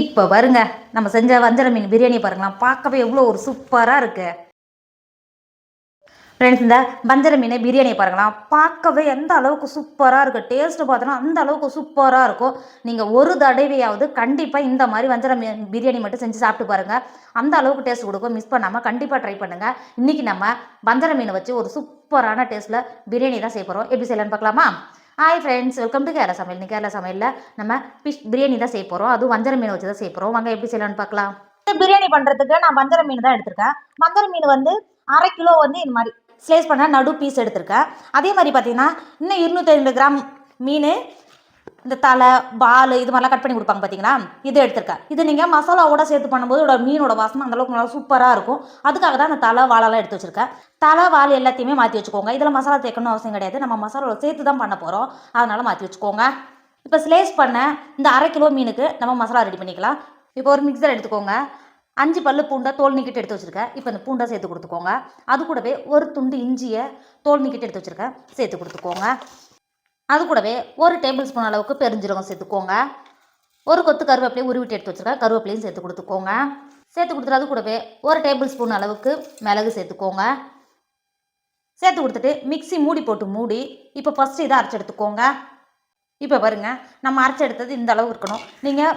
இப்போ வருங்க. நம்ம செஞ்ச வஞ்சர மீன் பிரியாணி பாருங்களா பார்க்கவே எவ்வளோ ஒரு சூப்பராக இருக்கு. ஃப்ரெண்ட்ஸ் இந்த வஞ்சர மீன் பிரியாணி பாருங்களா பார்க்கவே எந்த அளவுக்கு சூப்பராக இருக்குது டேஸ்ட்டு பார்த்தோன்னா அந்த அளவுக்கு சூப்பராக இருக்கும். நீங்கள் ஒரு தடவையாவது கண்டிப்பாக இந்த மாதிரி வஞ்சர மீன் பிரியாணி மட்டும் செஞ்சு சாப்பிட்டு பாருங்கள் அந்த அளவுக்கு டேஸ்ட் கொடுக்கும். மிஸ் பண்ணாமல் கண்டிப்பாக ட்ரை பண்ணுங்கள் இன்றைக்கி நம்ம வஞ்சர மீனை வச்சு ஒரு சூப்பரான டேஸ்ட்டில் பிரியாணி தான் செய்ய போகிறோம் எப்படி செய்யலான்னு பார்க்கலாமா? Hi friends welcome to Kerala சமையல் நீ கேரளா சமையலில் நம்ம ஃபிஷ் பிரியாணி தான் செய்ய போகிறோம் அதுவும் வஞ்சர மீன் வச்சு தான் செய்ய போகிறோம் வாங்க எப்படி செய்யலாம்னு பார்க்கலாம். பிரியாணி பண்ணுறதுக்கு நான் வஞ்சர மீன் தான் எடுத்திருக்கேன். வஞ்சர மீன் வந்து அரை கிலோ வந்து இந்த மாதிரி ஸ்லைஸ் பண்ண நடு பீஸ் எடுத்திருக்கேன். அதே மாதிரி பார்த்தீங்கன்னா இன்னும் இருநூத்தி ஐம்பது கிராம் மீன் இந்த தலை பால் இது மாதிரிலாம் கட் பண்ணி கொடுப்பாங்க பார்த்தீங்களா இது எடுத்திருக்கேன் இது நீங்கள் மசாலாவோட சேர்த்து பண்ணும்போது இதோட மீனோட வாசனை அந்தளவுக்கு நல்லா சூப்பராக இருக்கும். அதுக்காக தான் அந்த தலை வாழெல்லாம் எடுத்து வச்சிருக்கேன். தலை வால் எல்லாத்தையுமே மாற்றி வச்சுக்கோங்க. இதில் மசாலா தேக்கணும் அவசியம் கிடையாது. நம்ம மசாலாவோட சேர்த்து தான் பண்ண போகிறோம் அதனால் மாற்றி வச்சுக்கோங்க. இப்போ ஸ்லேஸ் பண்ண இந்த அரை கிலோ மீனுக்கு நம்ம மசாலா ரெடி பண்ணிக்கலாம். இப்போ ஒரு மிக்சர் எடுத்துக்கோங்க. அஞ்சு பல்லு பூண்டை தோல் நீக்கிட்டு எடுத்து வச்சுருக்கேன். இப்போ இந்த பூண்டை சேர்த்து கொடுத்துக்கோங்க. அது கூடவே ஒரு துண்டு இஞ்சியை தோல் நீக்கிட்டு எடுத்து வச்சுருக்கேன். சேர்த்து கொடுத்துக்கோங்க. அது கூடவே ஒரு டேபிள் ஸ்பூன் அளவுக்கு பெருஞ்சீரகம் சேர்த்துக்கோங்க. ஒரு கொத்து கருவேப்பிலையும் உருவிட்டு எடுத்து வச்சுருக்கேன். கருவேப்பிலையும் சேர்த்து கொடுத்துக்கோங்க. சேர்த்து கொடுத்துட்டு அது கூடவே ஒரு டேபிள் ஸ்பூன் அளவுக்கு மிளகு சேர்த்துக்கோங்க. சேர்த்து கொடுத்துட்டு மிக்ஸி மூடி போட்டு மூடி இப்போ ஃபஸ்ட்டு இதை அரைச்சி எடுத்துக்கோங்க. இப்போ பாருங்க நம்ம அரைச்சி எடுத்தது இந்த அளவுக்கு இருக்கணும். நீங்கள்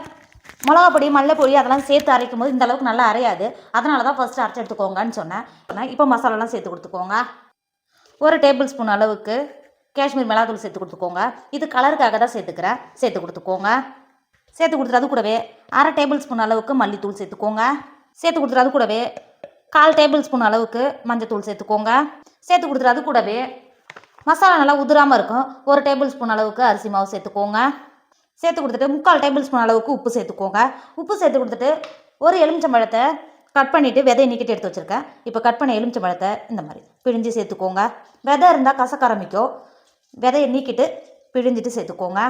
மிளகா பொடி அதெல்லாம் சேர்த்து அரைக்கும் போது இந்த அளவுக்கு நல்லா அரையாது. அதனால தான் ஃபஸ்ட்டு அரைச்சி எடுத்துக்கோங்கன்னு சொன்னேன். இப்போ மசாலாலாம் சேர்த்து கொடுத்துக்கோங்க. ஒரு டேபிள் ஸ்பூன் அளவுக்கு காஷ்மீர் மிளகாத்தூள் சேர்த்து கொடுத்துக்கோங்க. இது கலருக்காக தான் சேர்த்துக்கிறேன். சேர்த்து கொடுத்துக்கோங்க. சேர்த்து கொடுத்துட்டு அது கூடவே அரை டேபிள் ஸ்பூன் அளவுக்கு மல்லித்தூள் சேர்த்துக்கோங்க. சேர்த்து கொடுத்துட்டு அது கூடவே கால் டேபிள் ஸ்பூன் அளவுக்கு மஞ்சத்தூள் சேர்த்துக்கோங்க. சேர்த்து கொடுத்துட்டு அது கூடவே மசாலா நல்லா உதிராமல் இருக்கும். ஒரு டேபிள் ஸ்பூன் அளவுக்கு அரிசி மாவு சேர்த்துக்கோங்க. சேர்த்து கொடுத்துட்டு முக்கால் டேபிள் ஸ்பூன் அளவுக்கு உப்பு சேர்த்துக்கோங்க. உப்பு சேர்த்து கொடுத்துட்டு ஒரு எலுமிச்சம்பழத்தை கட் பண்ணிவிட்டு விதையை நீக்கிட்டு எடுத்து வச்சுருக்கேன். இப்போ கட் பண்ண எலுமிச்சம்பழத்தை இந்த மாதிரி பிழிஞ்சு சேர்த்துக்கோங்க. விதை இருந்தால் கசக்க ஆரம்பிக்கும். விதையை நீக்கிட்டு பிழிஞ்சிட்டு சேர்த்துக்கோங்க.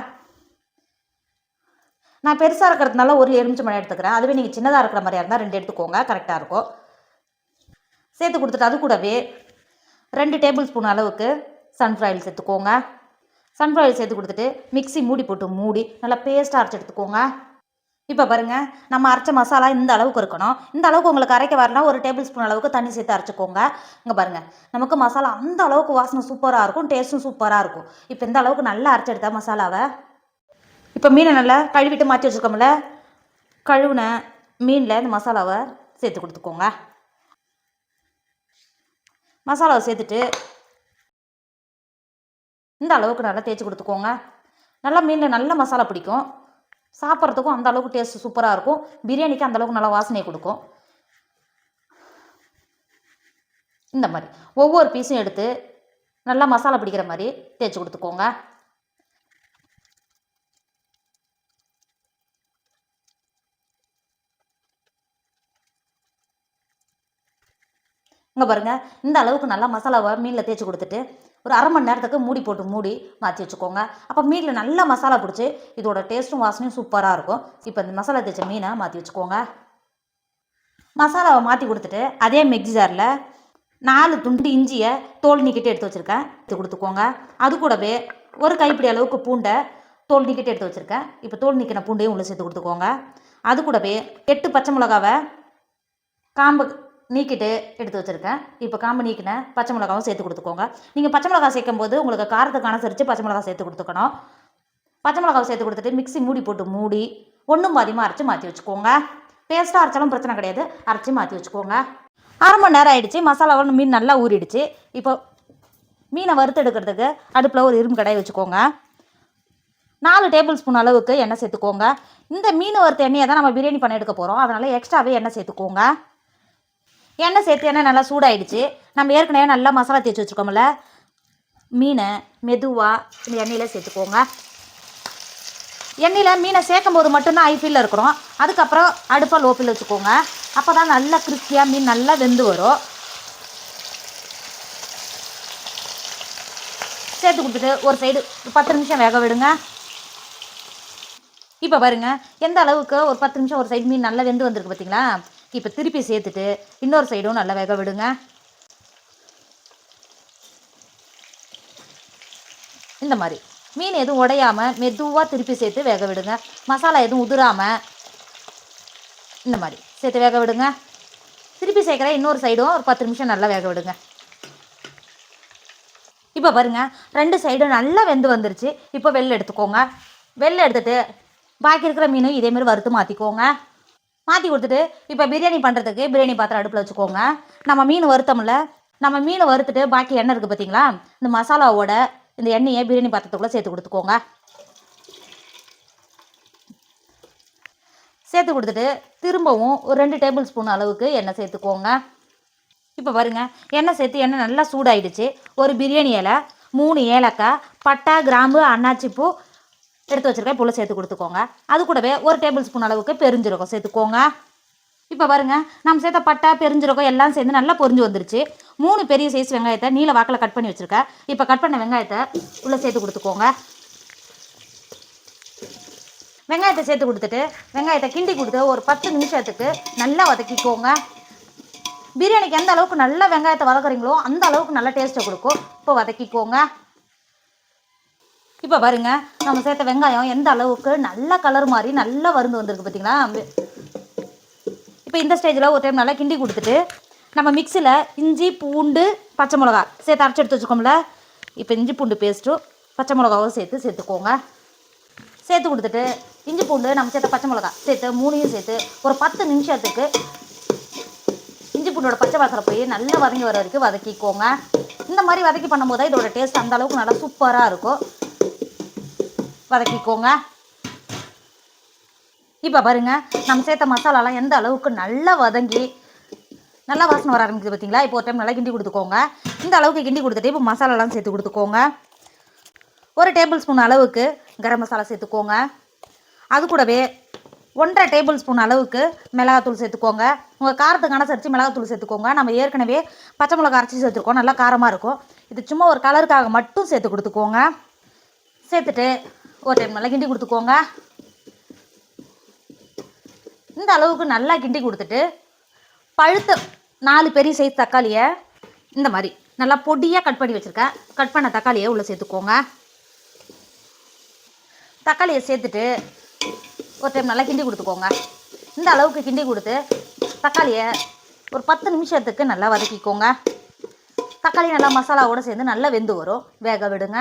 நான் பெருசாக இருக்கிறதுனால ஒரு எலுமிச்சம்பழம் எடுத்துக்கிறேன். அதுவே நீங்கள் சின்னதாக இருக்கிற மாதிரியா இருந்தால் ரெண்டு எடுத்துக்கோங்க. கரெக்டாக இருக்கும். சேர்த்து கொடுத்துட்டு அது கூடவே ரெண்டு டேபிள் ஸ்பூன் அளவுக்கு சன்ஃப்ளவர் சேர்த்துக்கோங்க. சன்ஃப்ளவர் சேர்த்து கொடுத்துட்டு மிக்ஸி மூடி போட்டு மூடி நல்லா பேஸ்ட்டாக அரைச்சி எடுத்துக்கோங்க. இப்போ பாருங்கள் நம்ம அரைச்ச மசாலா இந்த அளவுக்கு இருக்கணும். இந்த அளவுக்கு உங்களுக்கு அரைக்க வரலாம் ஒரு டேபிள் ஸ்பூன் அளவுக்கு தண்ணி சேர்த்து அரைச்சிக்கோங்க. இங்கே பாருங்கள் நமக்கு மசாலா அந்த அளவுக்கு வாசனை சூப்பராக இருக்கும் டேஸ்ட்டும் சூப்பராக இருக்கும். இப்போ இந்த அளவுக்கு நல்லா அரைச்செடுத்தா மசாலாவை? இப்போ மீனை நல்லா கழுவிட்டு மாற்றி வச்சுருக்கோம்ல கழுவுன மீனில் இந்த மசாலாவை சேர்த்து கொடுத்துக்கோங்க. மசாலாவை சேர்த்துட்டு இந்த அளவுக்கு நல்லா தேய்ச்சி கொடுத்துக்கோங்க. நல்லா மீனில் நல்ல மசாலா பிடிக்கும். சாப்பிட்றதுக்கும் அந்த அளவுக்கு டேஸ்ட் சூப்பராக இருக்கும். பிரியாணிக்கு அந்த அளவுக்கு நல்லா வாசனையை கொடுக்கும். இந்த மாதிரி. ஒவ்வொரு பீஸும் எடுத்து நல்லா மசாலா பிடிக்கிற மாதிரி தேய்ச்சி கொடுத்துக்கோங்க. இங்கே பாருங்கள் இந்த அளவுக்கு நல்லா மசாலாவை மீனில் தேய்ச்சி கொடுத்துட்டு ஒரு அரை மணி நேரத்துக்கு மூடி போட்டு மூடி மாற்றி வச்சுக்கோங்க. அப்போ மீனில் நல்லா மசாலா பிடிச்சி இதோட டேஸ்ட்டும் வாசனையும் சூப்பராக இருக்கும். இப்போ இந்த மசாலா தேய்ச்ச மீனை மாற்றி வச்சுக்கோங்க. மசாலாவை மாற்றி கொடுத்துட்டு அதே மிக்ஸி ஜாரில் நாலு துண்டு இஞ்சியை தோல் நீக்கிட்டு எடுத்து வச்சுருக்கேன். இது கொடுத்துக்கோங்க. அது கூடவே ஒரு கைப்பிடி அளவுக்கு பூண்டை தோல் நீக்கிட்டு எடுத்து வச்சுருக்கேன். இப்போ தோல் நீக்கின பூண்டையும் உள்ளே சேர்த்து கொடுத்துக்கோங்க. அது கூடவே எட்டு பச்சை மிளகாவை காம்பு நீக்கிட்டு எடுத்து வச்சுருக்கேன். இப்போ காம்பு நீக்கின பச்சை மிளகாவும் சேர்த்து கொடுத்துக்கோங்க. நீங்கள் பச்சை மிளகா சேர்க்கும் போது உங்களுக்கு காரத்துக்கு அனுசரித்து பச்சை மிளகா சேர்த்து கொடுத்துக்கணும். பச்சை மிளகாவை சேர்த்து கொடுத்துட்டு மிக்ஸி மூடி போட்டு மூடி ஒன்றும் பாதியமாக அரைச்சி மாற்றி வச்சுக்கோங்க. பேஸ்ட்டாக அரைச்சாலும் பிரச்சனை கிடையாது. அரைச்சி மாற்றி வச்சுக்கோங்க. அரை மணி நேரம் ஆகிடுச்சு மசாலாவும் மீன் நல்லா ஊறிடுச்சு. இப்போ மீனை வறுத்து எடுக்கிறதுக்கு அடுப்பில் ஒரு இரும்பு கடாய் வச்சுக்கோங்க. நாலு டேபிள் ஸ்பூன் அளவுக்கு எண்ணெய் சேர்த்துக்கோங்க. இந்த மீன் வறுத்த எண்ணெயை தான் நம்ம பிரியாணி பண்ண எடுக்க போகிறோம் அதனால் எக்ஸ்ட்ராவே எண்ணெய் சேர்த்துக்கோங்க. எண்ணெய் சேர்த்து எண்ணெய் நல்லா சூடாயிடுச்சு. நம்ம ஏற்கனவே நல்லா மசாலா தேய்ச்சி வச்சுருக்கோம்ல. மீனை மெதுவாக இந்த எண்ணெயில் சேர்த்துக்கோங்க. எண்ணெயில் மீனை சேர்க்கும் போது மட்டும்தான் ஐஃபில் இருக்கிறோம் அதுக்கப்புறம் அடுப்பை லோப்பில் வச்சுக்கோங்க. அப்போ தான் நல்லா கிறிஸ்பியாக மீன் நல்லா வெந்து வரும். சேர்த்து கொடுத்துட்டு ஒரு சைடு பத்து நிமிஷம் வேக விடுங்க. இப்போ பாருங்கள் எந்த அளவுக்கு ஒரு பத்து நிமிஷம் ஒரு சைடு மீன் நல்லா வெந்து வந்திருக்கு பார்த்தீங்களா இப்போ திருப்பி சேர்த்துட்டு இன்னொரு சைடும் நல்லா வேக விடுங்க. இந்த மாதிரி. மீன் எதுவும் உடையாமல் மெதுவாக திருப்பி சேர்த்து வேக விடுங்க. மசாலா எதுவும் உதிராமல் இந்த மாதிரி. சேர்த்து வேக விடுங்க. திருப்பி சேர்க்குற இன்னொரு சைடும் ஒரு பத்து நிமிஷம் நல்லா வேக விடுங்க. இப்போ பாருங்கள் ரெண்டு சைடும் நல்லா வெந்து வந்துருச்சு. இப்போ வெளில எடுத்துக்கோங்க. வெளில எடுத்துட்டு பாக்கி இருக்கிற மீனும் இதேமாரி வறுத்து மாற்றிக்கோங்க மாற்றி கொடுத்துட்டு இப்போ பிரியாணி பண்ணுறதுக்கு பிரியாணி பாத்திரம் அடுப்பில் வச்சுக்கோங்க. நம்ம மீன் வருத்தம்ல நம்ம மீனை வறுத்துட்டு பாக்கி எண்ணெய் இருக்குது பார்த்தீங்களா இந்த மசாலாவோட இந்த எண்ணெயை பிரியாணி பாத்திரத்துக்குள்ளே சேர்த்து கொடுத்துக்கோங்க. சேர்த்து கொடுத்துட்டு திரும்பவும் ஒரு ரெண்டு டேபிள் ஸ்பூன் அளவுக்கு எண்ணெய் சேர்த்துக்கோங்க. இப்போ பாருங்கள் எண்ணெய் சேர்த்து எண்ணெய் நல்லா சூடாயிடுச்சு. ஒரு பிரியாணி இலை மூணு ஏலக்காய் பட்டா கிராம்பு அன்னாச்சிப்பூ எடுத்து வச்சிருக்கேன் இப்போ சேர்த்து கொடுத்துக்கோங்க. அது கூடவே ஒரு டேபிள் ஸ்பூன் அளவுக்கு பெருஞ்சீரகம் சேர்த்துக்கோங்க. இப்போ பாருங்க நம்ம சேர்த்த பட்டை பெருஞ்சீரகம் எல்லாம் சேர்ந்து நல்லா பொரிஞ்சு வந்துருச்சு. மூணு பெரிய சைஸ் வெங்காயத்தை நீல வாக்கில் கட் பண்ணி வச்சுருக்கேன் இப்போ கட் பண்ண வெங்காயத்தை உள்ளே சேர்த்து கொடுத்துக்கோங்க. வெங்காயத்தை சேர்த்து கொடுத்துட்டு வெங்காயத்தை கிண்டி கொடுத்து ஒரு பத்து நிமிஷத்துக்கு நல்லா வதக்கிக்கோங்க. பிரியாணிக்கு எந்த அளவுக்கு நல்லா வெங்காயத்தை வதக்குறீங்களோ அந்த அளவுக்கு நல்ல டேஸ்ட்டை கொடுக்கும். இப்போ வதக்கிக்கோங்க. இப்போ பாருங்க நம்ம சேர்த்த வெங்காயம் எந்த அளவுக்கு நல்ல கலர் மாதிரி நல்லா வருந்து வந்திருக்கு பார்த்தீங்களா இப்போ இந்த ஸ்டேஜில் ஒரு டைம் நல்லா கிண்டி கொடுத்துட்டு நம்ம மிக்சியில் இஞ்சி பூண்டு பச்சை மிளகா சேர்த்து அரைச்சி எடுத்து வச்சுக்கோம்ல இப்போ இஞ்சி பூண்டு பேஸ்ட்டும் பச்சை மிளகாவும் சேர்த்து சேர்த்துக்கோங்க. சேர்த்து கொடுத்துட்டு இஞ்சி பூண்டு நம்ம சேர்த்த பச்சை மிளகா சேர்த்து மூணையும் சேர்த்து ஒரு பத்து நிமிஷத்துக்கு இஞ்சி பூண்டோட பச்சை வாசனை போய் நல்லா வதங்கி வர வரைக்கும் வதக்கிக்கோங்க. இந்த மாதிரி வதக்கி பண்ணும்போது தான் இதோட டேஸ்ட் அந்த அளவுக்கு நல்லா சூப்பராக இருக்கும். வதக்கிக்கோங்க. இப்போ பாருங்க நம்ம சேர்த்த மசாலாலாம் எந்த அளவுக்கு நல்லா வதங்கி நல்லா வாசனை வர ஆரம்பிக்குது பார்த்தீங்களா இப்போ ஒரு டைம் நல்லா கிண்டி கொடுத்துக்கோங்க. இந்த அளவுக்கு கிண்டி கொடுத்துட்டு இப்போ மசாலாலாம் சேர்த்து கொடுத்துக்கோங்க. ஒரு டேபிள் ஸ்பூன் அளவுக்கு கரம் மசாலா சேர்த்துக்கோங்க. அது கூடவே ஒன்றரை டேபிள் ஸ்பூன் அளவுக்கு மிளகாத்தூள் சேர்த்துக்கோங்க. உங்கள் காரத்துக்கு அனுசரித்து மிளகாத்தூள் சேர்த்துக்கோங்க. நம்ம ஏற்கனவே பச்சை மிளகா அரைச்சி சேர்த்துருக்கோம். நல்லா காரமாக இருக்கும். இது சும்மா ஒரு கலருக்காக மட்டும் சேர்த்து கொடுத்துக்கோங்க. சேர்த்துட்டு ஒரு டைம் நல்லா கிண்டி கொடுத்துக்கோங்க. இந்த அளவுக்கு நல்லா கிண்டி கொடுத்துட்டு பழுத்த நாலு பெரிய சைஸ் தக்காளியை இந்த மாதிரி நல்லா பொடியாக கட் பண்ணி வச்சுருக்கேன். கட் பண்ண தக்காளியை உள்ளே சேர்த்துக்கோங்க. தக்காளியை சேர்த்துட்டு ஒரு டைம் நல்லா கிண்டி கொடுத்துக்கோங்க. இந்த அளவுக்கு கிண்டி கொடுத்து தக்காளியை ஒரு பத்து நிமிஷத்துக்கு நல்லா வதக்கிக்கோங்க. தக்காளி நல்லா மசாலாவோடு சேர்ந்து நல்லா வெந்து வரும். வேக விடுங்க.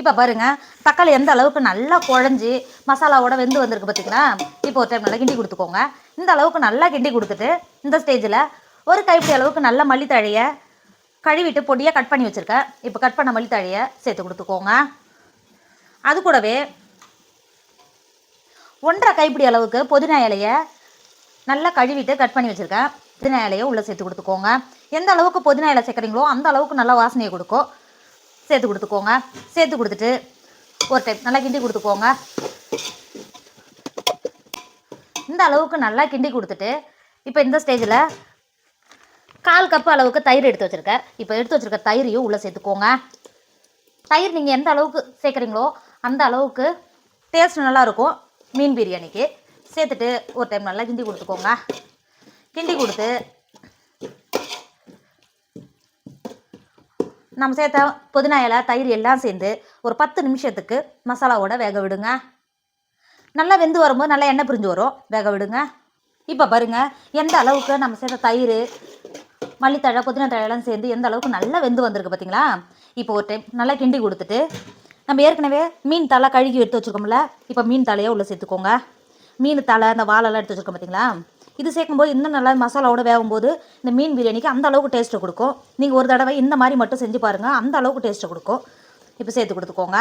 இப்போ பாருங்க தக்காளி எந்த அளவுக்கு நல்லா குழஞ்சி மசாலாவோட வெந்து வந்திருக்கு பார்த்தீங்களா இப்போ ஒரு டைம் நல்லா கிண்டி கொடுத்துக்கோங்க. இந்த அளவுக்கு நல்லா கிண்டி கொடுத்துட்டு இந்த ஸ்டேஜில் ஒரு கைப்பிடி அளவுக்கு நல்ல மல்லித்தழையை கழுவிட்டு பொடியாக கட் பண்ணி வச்சுருக்கேன். இப்போ கட் பண்ண மல்லித்தழையை சேர்த்து கொடுத்துக்கோங்க. அது கூடவே ஒன்றரை கைப்பிடி அளவுக்கு புதினா இலையை நல்லா கழுவிட்டு கட் பண்ணி வச்சுருக்கேன். புதினா இலையை உள்ளே சேர்த்து கொடுத்துக்கோங்க. எந்த அளவுக்கு புதினா இலை சேர்க்குறீங்களோ அந்த அளவுக்கு நல்லா வாசனையை கொடுக்கும். சேர்த்து கொடுத்துக்கோங்க. சேர்த்து கொடுத்துட்டு ஒரு டைம் நல்லா கிண்டி கொடுத்துக்கோங்க. இந்த அளவுக்கு நல்லா கிண்டி கொடுத்துட்டு இப்போ இந்த ஸ்டேஜில் கால் கப்பு அளவுக்கு தயிர் எடுத்து வச்சுருக்கேன். இப்போ எடுத்து வச்சுருக்க தயிரையும் உள்ளே சேர்த்துக்கோங்க. தயிர் நீங்கள் எந்த அளவுக்கு சேர்க்குறீங்களோ அந்த அளவுக்கு டேஸ்ட் நல்லாயிருக்கும் மீன் பிரியாணிக்கு. சேர்த்துட்டு ஒரு டைம் நல்லா கிண்டி கொடுத்துக்கோங்க. கிண்டி கொடுத்து நம்ம சேர்த்த புதினா இலை தயிர் எல்லாம் சேர்ந்து ஒரு பத்து நிமிஷத்துக்கு மசாலாவோட வேக விடுங்க. நல்லா வெந்து வரும்போது நல்லா எண்ணெய் பிரிஞ்சு வரும். வேக விடுங்க. இப்போ பாருங்க எந்த அளவுக்கு நம்ம சேர்த்த தயிர் மல்லித்தழை புதினா தழையெல்லாம் சேர்ந்து எந்த அளவுக்கு நல்லா வெந்து வந்திருக்கு பார்த்தீங்களா இப்போ ஒரு டைம் நல்லா கிண்டி கொடுத்துட்டு நம்ம ஏற்கனவே மீன் தலை கழுகி எடுத்து வச்சுருக்கோம்ல இப்போ மீன் தலையை உள்ளே சேர்த்துக்கோங்க. மீன் தலை அந்த வாழெல்லாம் எடுத்து வச்சுருக்கோம் பார்த்தீங்களா இது சேர்க்கும்போது இன்னும் நல்லா மசாலாவோட வேகும்போது இந்த மீன் பிரியாணிக்கு அந்த அளவுக்கு டேஸ்ட்டை கொடுக்கும். நீங்கள் ஒரு தடவை இந்த மாதிரி மட்டும் செஞ்சு பாருங்கள் அந்த அளவுக்கு டேஸ்ட்டை கொடுக்கும். இப்போ சேர்த்து கொடுத்துக்கோங்க.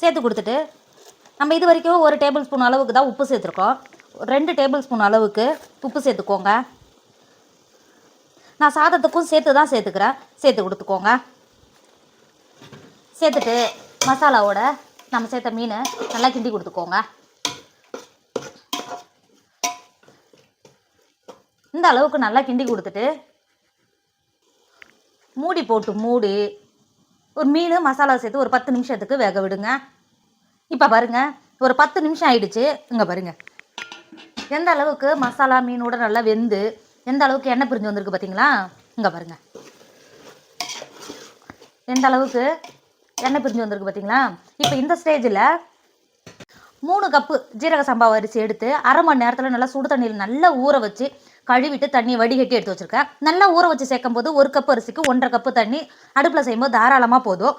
சேர்த்து கொடுத்துட்டு நம்ம இது வரைக்கும் ஒரு டேபிள் ஸ்பூன் அளவுக்கு தான் உப்பு சேர்த்துருக்கோம். ரெண்டு டேபிள் ஸ்பூன் அளவுக்கு உப்பு சேர்த்துக்கோங்க. நான் சாதத்துக்கும் சேர்த்து தான் சேர்த்துக்கிறேன். சேர்த்து கொடுத்துக்கோங்க. சேர்த்துட்டு மசாலாவோட நம்ம சேர்த்த மீன் நல்லா கிண்டி கொடுத்துக்கோங்க. இந்த அளவுக்கு நல்லா கிண்டி கொடுத்துட்டு மூடி போட்டு மூடி ஒரு மீன் மசாலா சேர்த்து ஒரு பத்து நிமிஷத்துக்கு வேக விடுங்க. இப்போ பாருங்க ஒரு பத்து நிமிஷம் ஆயிடுச்சு. இங்கே பாருங்கள் எந்த அளவுக்கு மசாலா மீனோட நல்லா வெந்து எந்த அளவுக்கு எண்ணெய் பிரிஞ்சு வந்திருக்கு பார்த்தீங்களா இங்கே பாருங்கள் எந்த அளவுக்கு எண்ணெய் பிரிஞ்சு வந்திருக்கு பார்த்தீங்களா இப்போ இந்த ஸ்டேஜில் மூணு கப்பு ஜீரக சம்பா அரிசி எடுத்து அரை மணி நேரத்தில் நல்லா சுடு தண்ணியில் நல்லா ஊற வச்சு கழுவிட்டு தண்ணி வடிகட்டி எடுத்து வச்சுருக்கேன். நல்லா ஊற வச்சு சேர்க்கும் போது ஒரு கப் அரிசிக்கு ஒன்றரை கப்பு தண்ணி அடுப்பில் செய்யும்போது தாராளமாக போதும்.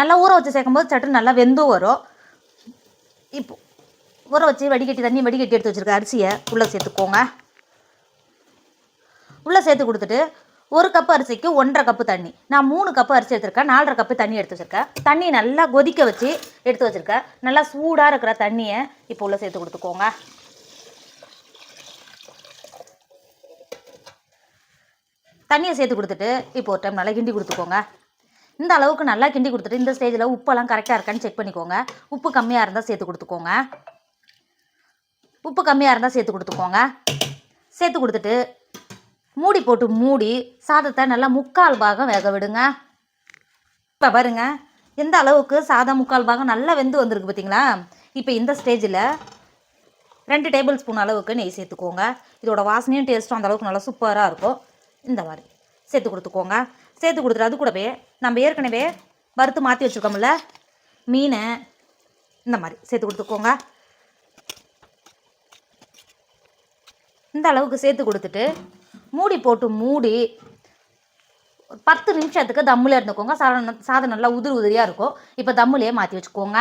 நல்லா ஊற வச்சு சேர்க்கும்போது சட்டு நல்லா வெந்தும் வரும். இப்போ ஊற வச்சு வடிகட்டி தண்ணி வடிகட்டி எடுத்து வச்சுருக்க அரிசியை உள்ளே சேர்த்துக்கோங்க. உள்ளே சேர்த்து கொடுத்துட்டு ஒரு கப்பு அரிசிக்கு ஒன்றரை கப்பு தண்ணி. நான் மூணு கப்பு அரிசி எடுத்திருக்கேன் நாலரை கப்பு தண்ணி எடுத்து வச்சுருக்கேன். தண்ணி நல்லா கொதிக்க வச்சு எடுத்து வச்சுருக்கேன். நல்லா சூடாக இருக்கிற தண்ணியை இப்போ உள்ளே சேர்த்து கொடுத்துக்கோங்க. தண்ணியை சேர்த்து கொடுத்துட்டு இப்போ ஒரு டைம் நல்லா கிண்டி கொடுத்துக்கோங்க. இந்த அளவுக்கு நல்லா கிண்டி கொடுத்துட்டு இந்த ஸ்டேஜில் உப்பெல்லாம் கரெக்டாக இருக்கான்னு செக் பண்ணிக்கோங்க. உப்பு கம்மியாக இருந்தால் சேர்த்து கொடுத்துக்கோங்க. உப்பு கம்மியாக இருந்தால் சேர்த்து கொடுத்துக்கோங்க. சேர்த்து கொடுத்துட்டு மூடி போட்டு மூடி சாதத்தை நல்லா முக்கால் பாகம் வேக விடுங்க. இப்போ பாருங்க எந்த அளவுக்கு சாதம் முக்கால் பாகம் நல்லா வெந்து வந்திருக்கு பார்த்தீங்களா இப்போ இந்த ஸ்டேஜில் ரெண்டு டேபிள் ஸ்பூன் அளவுக்கு நெய் சேர்த்துக்கோங்க. இதோட வாசனையும் டேஸ்ட்டும் அந்தளவுக்கு நல்லா சூப்பராக இருக்கும். இந்த மாதிரி. சேர்த்து கொடுத்துக்கோங்க. சேர்த்து கொடுத்துட்டு அது கூடவே நம்ம ஏற்கனவே வறுத்து மாற்றி வச்சுருக்கோம்ல மீன் இந்த மாதிரி சேர்த்து கொடுத்துக்கோங்க. இந்த அளவுக்கு சேர்த்து கொடுத்துட்டு மூடி போட்டு மூடி ஒரு பத்து நிமிஷத்துக்கு தம்மில் இருந்துக்கோங்க. சாதம் சாதம் நல்லா உதிரி உதிரியாக இருக்கும். இப்போ தம்முலேயே மாற்றி வச்சுக்கோங்க.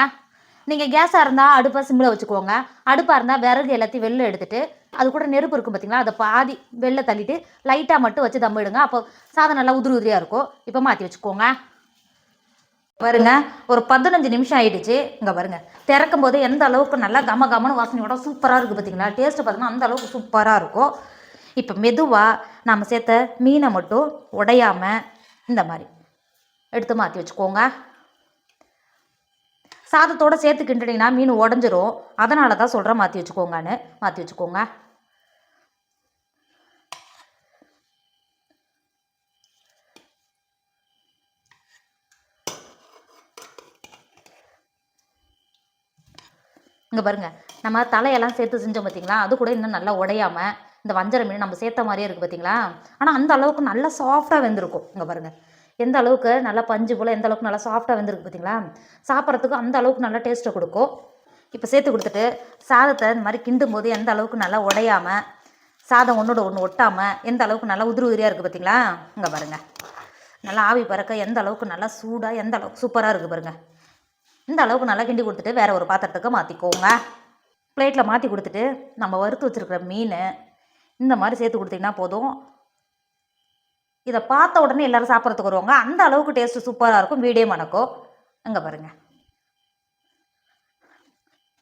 நீங்கள் கேஸாக இருந்தால் அடுப்பை சிம்மில் வச்சுக்கோங்க. அடுப்பாக இருந்தால் விறகு எல்லாத்தையும் வெளில எடுத்துகிட்டு அது கூட நெருப்பு இருக்கும் பார்த்தீங்களா அதை பாதி வெளில தள்ளிட்டு லைட்டாக மட்டும் வச்சு தம் விடுங்க அப்போ சாதம் நல்லா உதிரி உதிரியாக இருக்கும். இப்போ மாற்றி வச்சுக்கோங்க. பாருங்க ஒரு பதினஞ்சு நிமிஷம் ஆயிடுச்சு. இங்கே பாருங்க. திறக்கும் போது எந்த அளவுக்கு நல்லா கம கமன வாசனையோட சூப்பராக இருக்குது பார்த்தீங்களா டேஸ்ட்டு பார்த்தீங்கன்னா அந்த அளவுக்கு சூப்பராக இருக்கும். இப்போ மெதுவாக நம்ம சேர்த்த மீனை மட்டும் உடையாம இந்த மாதிரி எடுத்து மாற்றி வச்சுக்கோங்க. சாதத்தோட சேர்த்து கிண்டுனீங்கன்னா மீன் உடஞ்சிரும். அதனால தான் சொல்கிறேன் மாற்றி வச்சுக்கோங்கன்னு. மாற்றி வச்சுக்கோங்க. இங்கே பாருங்க நம்ம தலையெல்லாம் சேர்த்து செஞ்சோம் பார்த்தீங்களா அது கூட இன்னும் நல்லா உடையாம இந்த வஞ்சர மீன் நம்ம சேர்த்த மாதிரியே இருக்குது பார்த்தீங்களா ஆனால் அந்த அளவுக்கு நல்லா சாஃப்டாக வெந்திருக்கும். இங்கே பாருங்க. எந்த அளவுக்கு நல்லா பஞ்சு போல் எந்த அளவுக்கு நல்லா சாஃப்டாக வெந்திருக்கு பார்த்தீங்களா சாப்பிட்றதுக்கு அந்த அளவுக்கு நல்லா டேஸ்ட்டை கொடுக்கும். இப்போ சேர்த்து கொடுத்துட்டு சாதத்தை இந்த மாதிரி கிண்டும் போது எந்த அளவுக்கு நல்லா உடையாம சாதம் ஒன்றோட ஒன்று ஒட்டாமல் எந்த அளவுக்கு நல்லா உதிரி உதிரியாக இருக்குது பார்த்தீங்களா இங்கே பாருங்க. நல்லா ஆவி பறக்க எந்த அளவுக்கு நல்லா சூடாக எந்த அளவுக்கு சூப்பராக இருக்குது பாருங்க. இந்த அளவுக்கு நல்லா கிண்டி கொடுத்துட்டு வேறு ஒரு பாத்திரத்துக்கு மாற்றிக்கோங்க பிளேட்டில் மாற்றி கொடுத்துட்டு நம்ம வறுத்து வச்சுருக்கிற மீன் இந்த மாதிரி சேர்த்து கொடுத்தீங்கன்னா போதும். இதை பார்த்த உடனே எல்லாரும் சாப்பிட்றதுக்கு வருவாங்க. அந்த அளவுக்கு டேஸ்ட்டு சூப்பராக இருக்கும். வீடே மணக்கும் அங்கே பாருங்க.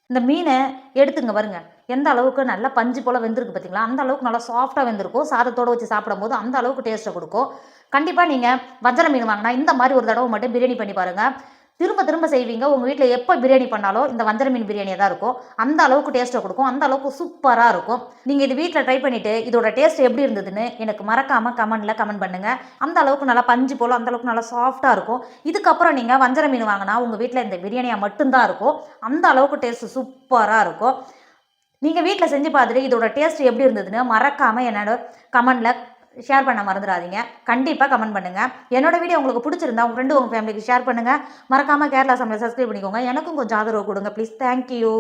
இந்த மீனை எடுத்துங்க பாருங்க. எந்த அளவுக்கு நல்லா பஞ்சு போல் வெந்திருக்கு பார்த்தீங்களா அந்த அளவுக்கு நல்லா சாஃப்டாக வெந்திருக்கும். சாதத்தோடு வச்சு சாப்பிடும்போது அந்த அளவுக்கு டேஸ்ட்டை கொடுக்கும். கண்டிப்பாக நீங்கள் வஞ்சரம் மீன் வாங்கினா இந்த மாதிரி ஒரு தடவை மட்டும் பிரியாணி பண்ணி பாருங்கள் திரும்ப திரும்ப செய்வீங்க. உங்கள் வீட்டில் எப்போ பிரியாணி பண்ணாலும் இந்த வஞ்சர மீன் பிரியாணியாக தான் இருக்கும். அந்த அளவுக்கு டேஸ்ட்டை கொடுக்கும். அந்த அளவுக்கு சூப்பராக இருக்கும். நீங்கள் இது வீட்டில் ட்ரை பண்ணிவிட்டு இதோட டேஸ்ட் எப்படி இருந்ததுன்னு எனக்கு மறக்காமல் கமெண்டில் கமெண்ட் பண்ணுங்கள் அந்த அளவுக்கு நல்லா பஞ்சு போல் அந்த அளவுக்கு நல்லா சாஃப்டாக இருக்கும். இதுக்கப்புறம் நீங்கள் வஞ்சர மீன் வாங்கினா உங்கள் வீட்டில் இந்த பிரியாணியாக மட்டும்தான் இருக்கும். அந்த அளவுக்கு டேஸ்ட் சூப்பராக இருக்கும். நீங்கள் வீட்டில் செஞ்சு பார்த்துட்டு இதோட டேஸ்ட் எப்படி இருந்ததுன்னு மறக்காமல் என்னோட கமெண்டில் ஷேர் பண்ண மறந்துடாதீங்க. கண்டிப்பாக கமெண்ட் பண்ணுங்கள் என்னோட வீடியோ உங்களுக்கு பிடிச்சிருந்தா உங்கள் ஃப்ரெண்டு உங்கள் ஃபேமிலிக்கு ஷேர் பண்ணுங்கள் மறக்காமல் கேரளா சமையல் சப்ஸ்கிரைப் பண்ணிக்கோங்க. எனக்கும் கொஞ்சம் ஆதரவு கொடுங்க ப்ளீஸ் தேங்க்யூ